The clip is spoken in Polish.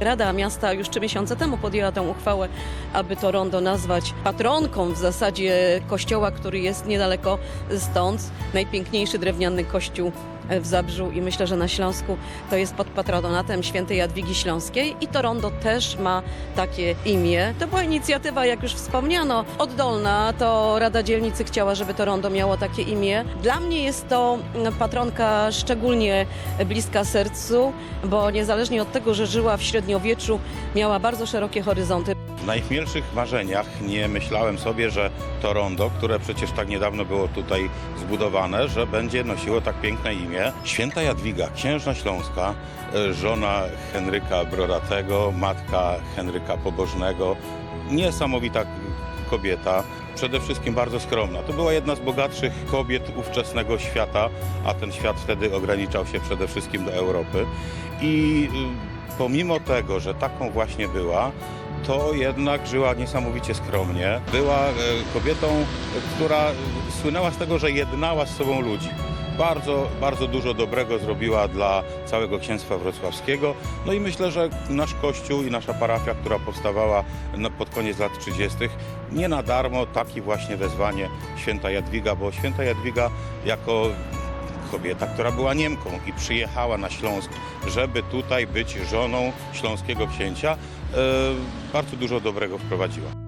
Rada Miasta już trzy miesiące temu podjęła tę uchwałę, aby to rondo nazwać patronką w zasadzie kościoła, który jest niedaleko stąd. Najpiękniejszy drewniany kościół w Zabrzu i myślę, że na Śląsku to jest pod patronatem świętej Jadwigi Śląskiej i to rondo też ma takie imię. To była inicjatywa, jak już wspomniano, oddolna. To Rada Dzielnicy chciała, żeby to rondo miało takie imię. Dla mnie jest to patronka szczególnie bliska sercu, bo niezależnie od tego, że żyła w średniowieczu, miała bardzo szerokie horyzonty. W najchmielszych marzeniach nie myślałem sobie, że to rondo, które przecież tak niedawno było tutaj zbudowane, że będzie nosiło tak piękne imię. Święta Jadwiga, księżna śląska, e, żona Henryka Brodatego, matka Henryka Pobożnego. Niesamowita kobieta, przede wszystkim bardzo skromna. To była jedna z bogatszych kobiet ówczesnego świata, a ten świat wtedy ograniczał się przede wszystkim do Europy. I y, pomimo tego, że taką właśnie była, to jednak żyła niesamowicie skromnie. Była e, kobietą, która e, słynęła z tego, że jednała z sobą ludzi. Bardzo, bardzo dużo dobrego zrobiła dla całego księstwa wrocławskiego. No i myślę, że nasz kościół i nasza parafia, która powstawała no, pod koniec lat 30., nie na darmo takie właśnie wezwanie święta Jadwiga, bo święta Jadwiga jako kobieta, która była Niemką i przyjechała na Śląsk, żeby tutaj być żoną śląskiego księcia, e, bardzo dużo dobrego wprowadziła.